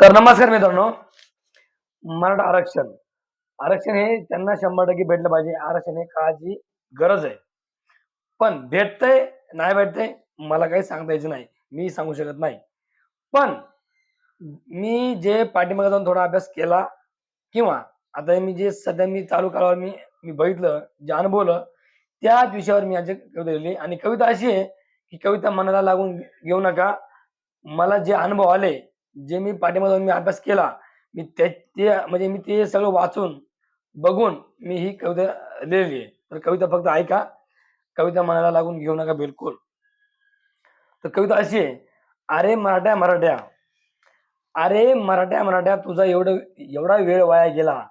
तर नमस्कार मित्रांनो. मराठा आरक्षण. आरक्षण हे त्यांना शंभर टक्के भेटलं पाहिजे. आरक्षण हे काळाची गरज आहे. पण भेटतंय नाही भेटतंय मला काही सांगता यायचं नाही. मी सांगू शकत नाही. पण मी जे पाठीमागे जाऊन थोडा अभ्यास केला किंवा आता मी जे सध्या मी चालू काळावर मी मी बघितलं जे अनुभवलं त्याच विषयावर मी आज कविता लिहिली. आणि कविता अशी आहे की कविता मनाला लागून घेऊ नका. मला जे अनुभव आले जे मी पाठीमागे जाऊन मी अभ्यास केला मी त्या ते म्हणजे मी ते सगळं वाचून बघून मी ही कविता लिहिली आहे. तर कविता फक्त ऐका. कविता मनाला लागून घेऊ नका बिलकुल. तर कविता अशी आहे अरे मराठ्या मराठ्या. अरे मराठ्या मराठ्या तुझा एवढं एवढा वेळ वाया गेला.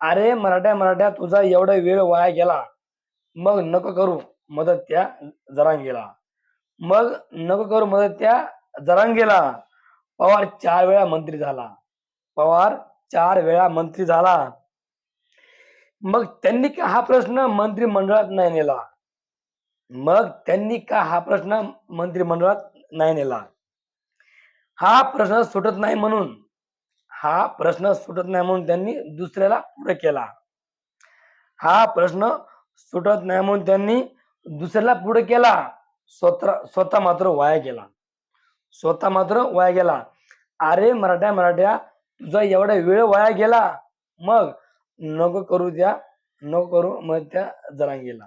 अरे मराठ्या मराठ्या तुझा एवढा वेळ वाया गेला. मग नको करू मदत त्या जरांगेला. मग नको करू मदत त्या जरांगेला. पवार चार वेळा मंत्री झाला. पवार चार वेळा मंत्री झाला. मग त्यांनी का हा प्रश्न मंत्रिमंडळात नाही नेला? मग त्यांनी का हा प्रश्न मंत्रिमंडळात नाही नेला? हा प्रश्न सुटत नाही म्हणून हा प्रश्न सुटत नाही म्हणून त्यांनी दुसऱ्याला पुढे केला. हा प्रश्न सुटत नाही म्हणून त्यांनी दुसऱ्याला पुढे केला. स्वतः स्वतः मात्र वाया गेला. स्वतः मात्र वाया गेला. अरे मराठ्या मराठ्या तुझा एवढा वेळ वाया गेला. मग नको करू द्या नको करू मग त्या जरांगेला